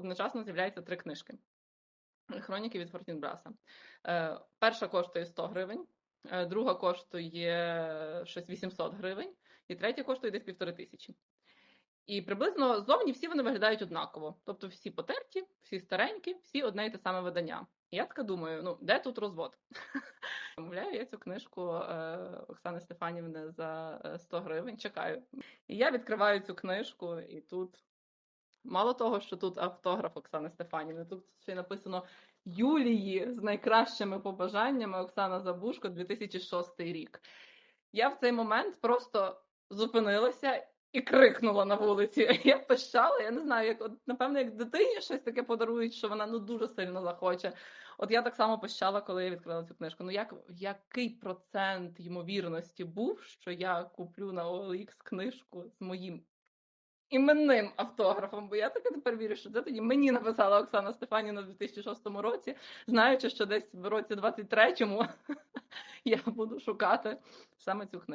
Одночасно з'являється три книжки. Хроніки від Фортінбраса. Е, перша коштує 100 гривень, е, друга коштує щось 800 гривень, і третя коштує десь півтори тисячі. І приблизно зовні всі вони виглядають однаково. Тобто всі потерті, всі старенькі, всі одне й те саме видання. І я така думаю: ну де тут розвод? Замовляю я цю книжку е, Оксани Стефанівни за е, 100 гривень. Чекаю. І я відкриваю цю книжку, і тут мало того, що тут автограф Оксани Стефанівни, тут ще написано Юлії з найкращими побажаннями Оксана Забушко 2006 рік. Я в цей момент просто зупинилася і крикнула на вулиці. Я пищала, я не знаю, як от, напевно, як дитині щось таке подарують, що вона ну дуже сильно захоче. От я так само пищала, коли я відкрила цю книжку. Ну як який процент ймовірності був, що я куплю на OLX книжку з моїм іменним автографом? Бо я таки тепер вірю, що це тоді мені написала Оксана Стефаніна у 2006 році, знаючи, що десь в році 23-му я буду шукати саме цю книжку.